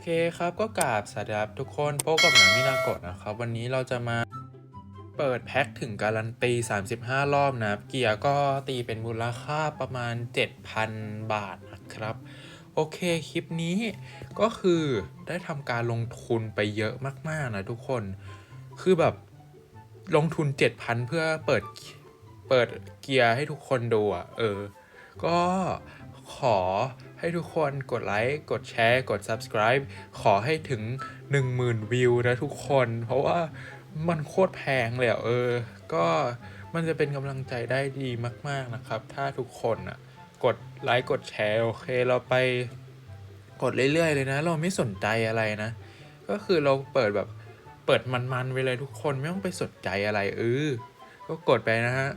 เคครับก็กราบสวัสดีครับทุกคนพบกับหนังมินากดนะครับ วันนี้เราจะมาเปิดแพ็คถึงการันตี 35 รอบนะครับเกียร์ก็ตีเป็นมูลค่าประมาณ 7,000 บาทนะครับ โอเคคลิปนี้ก็คือได้ทำการลงทุนไปเยอะมาก ๆ นะทุกคนคือแบบลงทุน 7,000 เพื่อเปิดเปิดเกียร์ให้ทุกคนดูอะเออ ก็ขอ ให้ทุกคนกดไลค์กดแชร์ กด subscribe ขอให้ถึง 10,000 วิวนะทุกคน เพราะว่ามันโคตรแพงเลยเออ ก็มันจะเป็นกำลังใจได้ดีมาก ๆนะครับ ถ้าทุกคนอะกดไลค์กดแชร์ โอเค เราไปกดเรื่อยๆเลยนะ เราไม่สนใจอะไรนะ ก็คือเราเปิดแบบเปิดมันๆไปเลยทุกคนไม่ต้องไปสนใจอะไรเออก็กดไปนะฮะ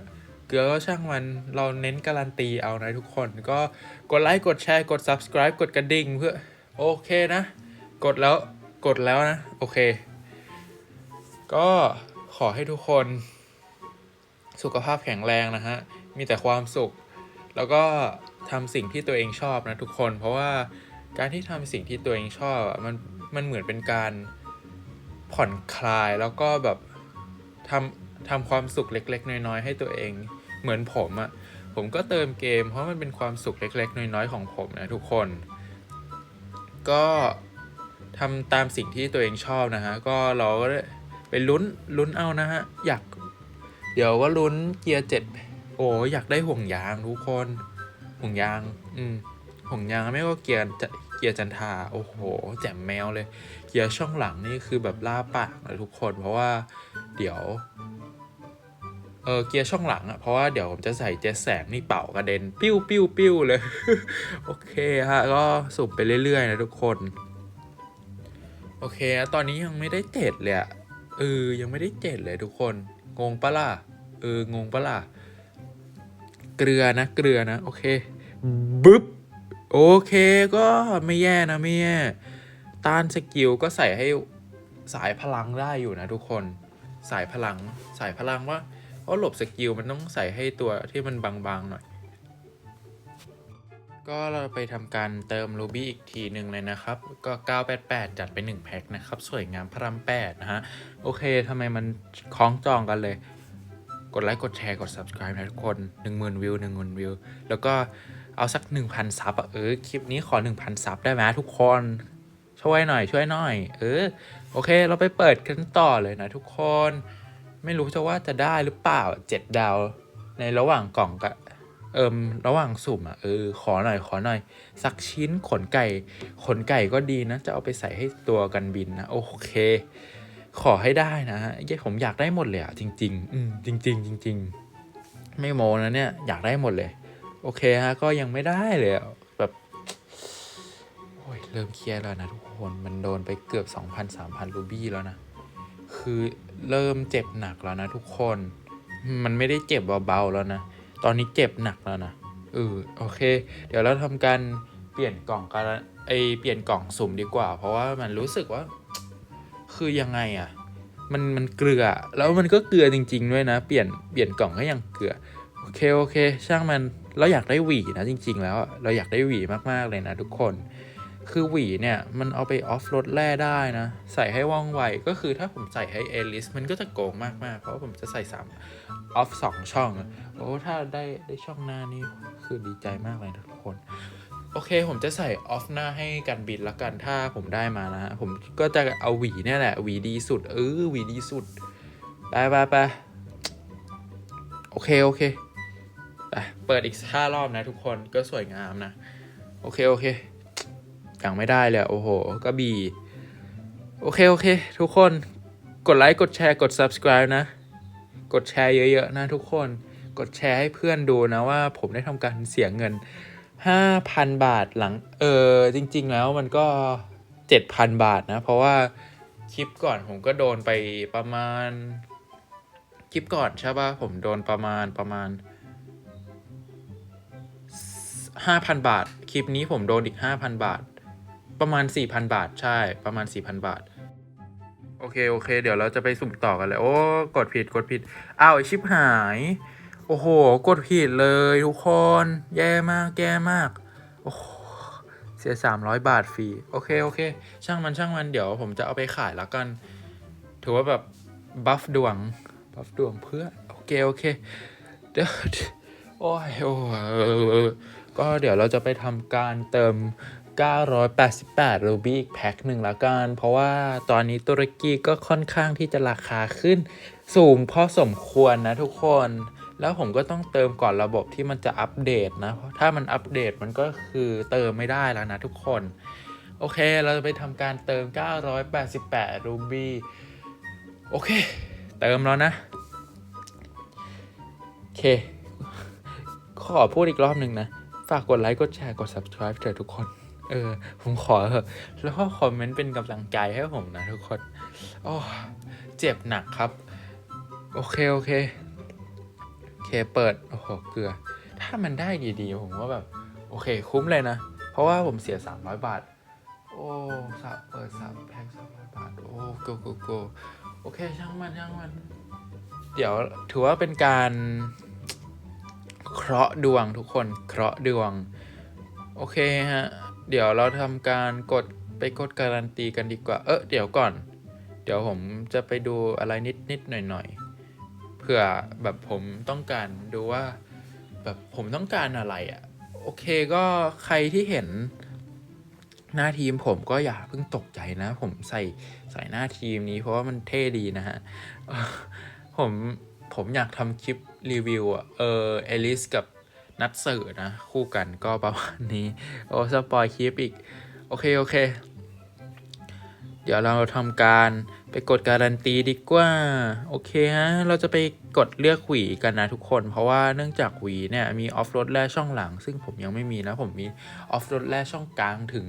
เกลือก็ช่างมันเราเน้นการันตีเอานะทุกคนก็กดไลค์กดแชร์กด subscribe กดกระดิ่งเพื่อโอเคนะ กดแล้วกดแล้วนะ โอเค ก็ขอให้ทุกคนสุขภาพแข็งแรงนะฮะ มีแต่ความสุข แล้วก็ทำสิ่งที่ตัวเองชอบนะทุกคน เพราะว่าการที่ทำสิ่งที่ตัวเองชอบมันมันเหมือนเป็นการผ่อนคลายแล้วก็แบบทำ ทำความสุขเล็ก ๆ น้อยๆให้ตัวเอง เหมือนผมอะผมก็เติมเกม เพราะมันเป็นความสุขเล็ก ๆ น้อยๆของผมนะทุกคน ก็ทำตามสิ่งที่ตัวเองชอบนะฮะ ก็เราก็ไปลุ้นลุ้นเอานะฮะ อยาก เดี๋ยวก็ลุ้นเกียร์เจ็ดโอ้อยากได้ห่วงยางทุกคน ห่วงยาง อืมห่วงยางไม่ก็เกียร์เกียร์จันทาโอ้โห แจ่มแมวเลย เกียร์ช่องหลังนี่คือแบบล่าปากเลยทุกคน เพราะว่าเดี๋ยว เออเกียร์ช่องหลังอะเพราะว่าเดี๋ยวผมจะใส่เจ็ตแสงนี่เป่ากระเด็น ปิ้วปิ้วปิ้วเลย โอเคฮะก็สูบไปเรื่อยๆนะทุกคน โอเคตอนนี้ยังไม่ได้เจ็ดเลยอะเออยังไม่ได้เจ็ดเลยทุกคน งงปะล่ะเอองงปะล่ะเกลือนะเกลือนะโอเคบึ๊บโอเคก็ไม่แย่นะไม่แย่ต้านสกิลก็ใส่ให้สายพลังได้อยู่นะทุกคน สายพลังสายพลังว่า เพราะหลบสกิลมันต้องใส่ให้ตัวที่มันบางๆหน่อย ก็เราไปทำการเติมรูบี้อีกทีหนึ่งเลยนะครับ ก็ 988 จัดไป 1 แพ็คนะครับ สวยงามพระราม8นะฮะ โอเคทำไมมันคล้องจองกันเลย กดไลค์กดแชร์กด subscribe นะทุกคน 10,000 วิว10,000 วิว แล้วก็เอาสัก 1,000 ซับอะเออ คลิปนี้ขอ 1,000 ซับได้ไหมทุกคนช่วยหน่อยช่วยหน่อย เออ โอเค เราไปเปิดกันต่อเลยนะทุกคน ไม่รู้จะว่าจะได้หรือเปล่า7ดดาว ในระหว่างกล่องกับเอิมระหว่างสุ่มอะเออขอหน่อยขอหน่อย สักชิ้นขนไก่ ขนไก่ก็ดีนะ จะเอาไปใส่ให้ตัวกันบินนะ โอเค ขอให้ได้นะฮะเย้ผมอยากได้หมดเลยอะจริง ๆ อืมจริง ๆ จริง ๆ ไม่โมนะเนี่ยอยากได้หมดเลย โอเคฮะก็ยังไม่ได้เลยแบบโอ้ยเริ่มเครียดแล้วนะทุกคนมันโดนไปเกือบ 2,000 3,000รูบี้แล้วนะ คือเริ่มเจ็บหนักแล้วนะทุกคน มันไม่ได้เจ็บเบาๆแล้วนะ ตอนนี้เจ็บหนักแล้วนะเออโอเค เดี๋ยวเราทำการเปลี่ยนกล่องกันไอเปลี่ยนกล่องสุ่มดีกว่า เพราะว่ามันรู้สึกว่า คือยังไงอะ่ะ มันมันเกลือ แล้วมันก็เกลือจริง ๆ ด้วยนะ เปลี่ยนเปลี่ยนกล่องก็ยังเกลือ โอเคโอเค ช่างมันเราอยากได้หวีนะจริง ๆ แล้วเราอยากได้หวีมากๆเลยนะทุกคน คือหวีเนี่ย มันเอาไปออฟโรดแร่ได้นะ ใส่ให้ว่องไว ก็คือถ้าผมใส่ให้เอลิสมันก็จะโกงมากๆ เพราะว่าผมจะใส่3ออฟสองช่อง โอ้ถ้าได้ได้ช่องหน้านี่คือดีใจมากเลยทุกคน โอเค ผมจะใส่ออฟหน้าให้กันบินละกันถ้าผมได้มานะฮะผมก็จะเอาหวีเนี่ยแหละหวีดีสุด เออหวีดีสุดไปไปไปโอเค โอเคไปเปิดอีกห้ารอบนะทุกคนก็สวยงามนะ โอเค โอเค ยังไม่ได้เลยโอ้โหก็บีโอเค โอเค ทุกคนกดไลค์กดแชร์กด subscribe นะ กดแชร์เยอะ ๆ นะทุกคนกดแชร์ให้เพื่อนดูนะว่าผมได้ทำการเสียเงิน 5,000 บาทหลัง เออจริง ๆ แล้วมันก็ 7,000 บาทนะ เพราะว่าคลิปก่อนผมก็โดนไปประมาณ คลิปก่อนใช่ปะผมโดนประมาณประมาณ 5,000 บาท คลิปนี้ผมโดนอีก 5,000 บาท ประมาณ 4,000 บาทใช่ประมาณ 4,000 บาท โอเค โอเค เดี๋ยวเราจะไปสุ่มต่อกันเลย โอ้กดผิดกดผิดอ้าวไอชิปหาย โอ้โห กดผิดเลยทุกคน แย่มากแย่มาก โอ้โหสีย 300 บาทฟรี โอเค โอเค ช่างมันช่างมันเดี๋ยวผมจะเอาไปขายแล้วกัน ถือว่าแบบบัฟดวงบัฟดวงเพื่อโอเค โอเคเดี๋ยวโอ้ยโอ้ก็เดี๋ยวเราจะไปทำการเติม 988รูบี้อีกแพ็คหนึ่งละกัน เพราะว่าตอนนี้ตุรกีก็ค่อนข้างที่จะราคาขึ้น สูงพอสมควรนะทุกคน แล้วผมก็ต้องเติมก่อนระบบที่มันจะอัปเดตนะ เพราะถ้ามันอัปเดตมันก็คือเติมไม่ได้แล้วนะทุกคน โอเค เราจะไปทำการเติม 988รูบี้โอเค เติมแล้วนะ โอเค ขอพูดอีกรอบหนึ่งนะ ฝากกดไลค์ กดแชร์ กด subscribe เถอะทุกคน เออ ผมขอเถอะแล้วก็คอมเมนต์เป็นกำลังใจให้ผมนะทุกคนโอ้เจ็บหนักครับ โอเค โอเค โอเคเปิด โอ้โห เกลือ ถ้ามันได้ดีๆ ผมว่าแบบ โอเค คุ้มเลยนะ เพราะว่าผมเสีย 300 บาท โอ้สับเปิดสับแพ็คสามร้อยบาท โอ้โกโกโกโอเค ช่างมัน ช่างมัน เดี๋ยวถือว่าเป็นการเคราะห์ดวงทุกคน เคราะห์ดวง โอเคฮะ เดี๋ยวเราทำการกดไปกดการันตีกันดีกว่า เออเดี๋ยวก่อน เดี๋ยวผมจะไปดูอะไรนิดนิดหน่อยหน่อยเผื่อแบบผมต้องการดูว่าแบบผมต้องการอะไรอะ่ะ โอเคก็ใครที่เห็นหน้าทีมผมก็อย่าเพิ่งตกใจนะ ผมใส่ใส่หน้าทีมนี้เพราะว่ามันเท่ดีนะฮะ ผมผมอยากทำคลิปรีวิวอะเออเอลิสกับ นัทเสิร์นะ คู่กันก็ประมาณนี้ โอ้สปอยคลิปอีก โอเค โอเค เดี๋ยวเราทำการไปกดการันตีดีกว่า โอเคฮะ เราจะไปกดเลือกหวีกันนะทุกคน เพราะว่าเนื่องจากหวีเนี่ยมีออฟโรดแร่ช่องหลัง ซึ่งผมยังไม่มีนะ ผมมีออฟโรดแร่ช่องกลางถึง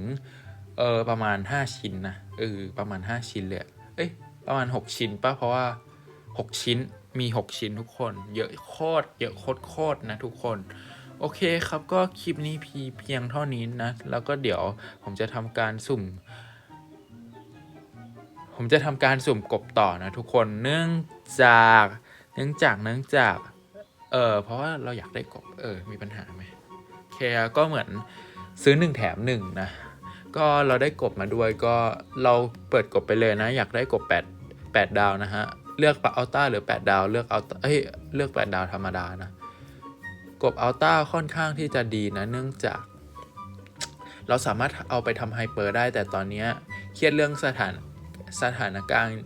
เออประมาณ 5 ชิ้นนะเออประมาณ 5 ชิ้นเลยเอ้ยประมาณ 6 ชิ้นป่ะเพราะว่า 6 ชิ้นมี 6 ชิ้นทุกคน เยอะโคตรเยอะโคตรโคตรนะทุกคน โอเคครับก็คลิปนี้พีเพียงเท่านี้นะ แล้วก็เดี๋ยวผมจะทำการสุ่ม ผมจะทำการสุ่มกบต่อนะทุกคนเนื่องจากเนื่องจากเนื่องจากเออเพราะว่าเราอยากได้กบเออมีปัญหาไหมโอเคก็เหมือนซื้อหนึ่งแถมหนึ่งนะก็เราได้กบมาด้วยก็เราเปิดกบไปเลยนะ อยากได้กบ8 8ดาวนะฮะเลือกปะอัลต้าหรือ 8 ดาว เลือกเอาเอ้ยเลือก 8 ดาวธรรมดานะ กบอัลต้าค่อนข้างที่จะดีนะเนื่องจาก เราสามารถเอาไปทำไฮเปอร์ได้ แต่ตอนนี้เครียดเรื่องสถานสถานการณ์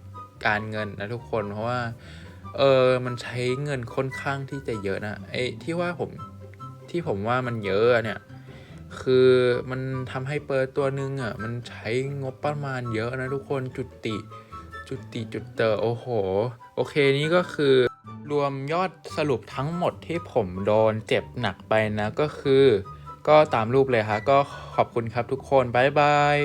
การเงินนะทุกคนเพราะว่าเออมันใช้เงินค่อนข้างที่จะเยอะนะไอ้ที่ว่าผมที่ผมว่ามันเยอะเนี่ยคือมันทำให้เปิดตัวหนึงอะมันใช้งบประมาณเยอะนะทุกคนจุติ จุติจุดเตอร์โอ้โห โอเคนี่ก็คือ รวมยอดสรุปทั้งหมดที่ผมโดนเจ็บหนักไปนะก็คือ ก็ตามรูปเลยฮะก็ขอบคุณครับทุกคน บ๊ายบาย